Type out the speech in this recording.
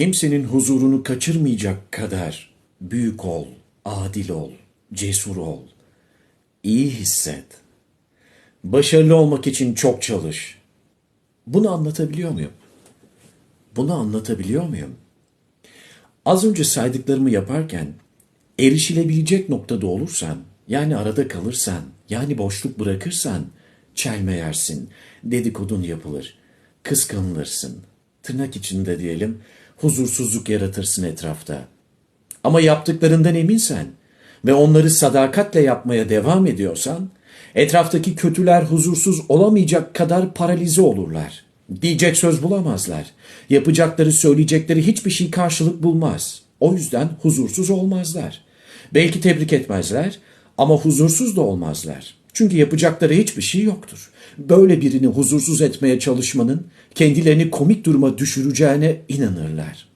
Kimsenin huzurunu kaçırmayacak kadar büyük ol, adil ol, cesur ol. İyi hisset. Başarılı olmak için çok çalış. Bunu anlatabiliyor muyum? Bunu anlatabiliyor muyum? Az önce saydıklarımı yaparken erişilebilecek noktada olursan, yani arada kalırsan, yani boşluk bırakırsan çelme yersin, dedikodun yapılır, kıskanılırsın. Tırnak içinde diyelim, huzursuzluk yaratırsın etrafta. Ama yaptıklarından eminsen ve onları sadakatle yapmaya devam ediyorsan, etraftaki kötüler huzursuz olamayacak kadar paralize olurlar. Diyecek söz bulamazlar. Yapacakları, söyleyecekleri hiçbir şey karşılık bulmaz. O yüzden huzursuz olmazlar. Belki tebrik etmezler ama huzursuz da olmazlar. Çünkü yapacakları hiçbir şey yoktur. Böyle birini huzursuz etmeye çalışmanın kendilerini komik duruma düşüreceğine inanırlar.